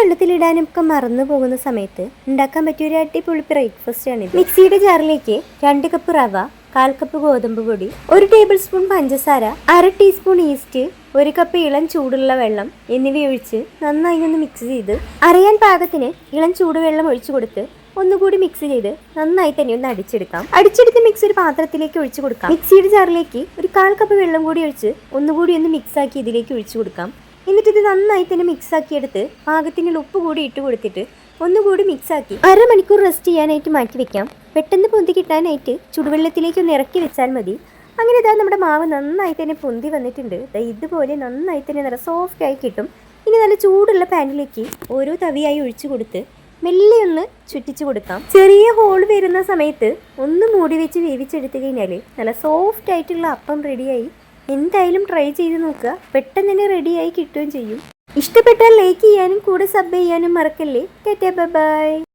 വെള്ളത്തിലിടാനും ഒക്കെ മറന്നു പോകുന്ന സമയത്ത് ഉണ്ടാക്കാൻ പറ്റിയ ഒരു അടിപൊളി ആണ് മിക്സിയുടെ ജാറിലേക്ക് രണ്ട് കപ്പ് റവ കാൽ കപ്പ് ഗോതമ്പ് പൊടി ഒരു ടേബിൾ സ്പൂൺ പഞ്ചസാര അര ടീസ്പൂൺ ഈസ്റ്റ് ഒരു കപ്പ് ഇളം ചൂടുള്ള വെള്ളം എന്നിവ ഒഴിച്ച് നന്നായി ഒന്ന് മിക്സ് ചെയ്ത് അറിയാൻ പാകത്തിന് ഇളം ചൂടുവെള്ളം ഒഴിച്ചു കൊടുത്ത് ഒന്നുകൂടി മിക്സ് ചെയ്ത് നന്നായി തന്നെ ഒന്ന് അടിച്ചെടുക്കാം. അടിച്ചെടുത്ത് മിക്സ് ഒരു പാത്രത്തിലേക്ക് ഒഴിച്ചു കൊടുക്കാം. മിക്സിയുടെ ജാറിലേക്ക് ഒരു കാൽ കപ്പ് വെള്ളം കൂടി ഒഴിച്ച് ഒന്നുകൂടി ഒന്ന് മിക്സ് ആക്കി ഇതിലേക്ക് ഒഴിച്ചു കൊടുക്കാം. ഇത് നന്നായി തന്നെ മിക്സ് ആക്കിയെടുത്ത് പാകത്തിനുള്ള ഉപ്പ് കൂടി ഇട്ട് കൊടുത്തിട്ട് ഒന്നുകൂടി മിക്സ് ആക്കി അരമണിക്കൂർ റെസ്റ്റ് ചെയ്യാനായിട്ട് മാറ്റി വെക്കാം. പെട്ടെന്ന് പൊന്തി കിട്ടാനായിട്ട് ചുടുവെള്ളത്തിലേക്ക് ഒന്ന് ഇറക്കി വെച്ചാൽ മതി. അങ്ങനെ ഇതാ നമ്മുടെ മാവ് നന്നായി തന്നെ പൊന്തി വന്നിട്ടുണ്ട്. ഇതുപോലെ നന്നായി തന്നെ നല്ല സോഫ്റ്റ് ആയി കിട്ടും. ഇനി നല്ല ചൂടുള്ള പാനിലേക്ക് ഓരോ തവിയായി ഒഴിച്ചു കൊടുത്ത് മെല്ലെ ഒന്ന് ചുറ്റിച്ചു കൊടുക്കാം. ചെറിയ ഹോൾ വരുന്ന സമയത്ത് ഒന്ന് മൂടി വെച്ച് വേവിച്ചെടുത്തു കഴിഞ്ഞാൽ നല്ല സോഫ്റ്റ് ആയിട്ടുള്ള അപ്പം റെഡിയായി എന്തായാലും ട്രൈ ചെയ്ത് നോക്കുക. പെട്ടെന്ന് തന്നെ റെഡിയായി കിട്ടുകയും ചെയ്യും. ഇഷ്ടപ്പെട്ടാൽ ലൈക്ക് ചെയ്യാനും കൂടെ സബ് ചെയ്യാനും മറക്കല്ലേ? ബൈ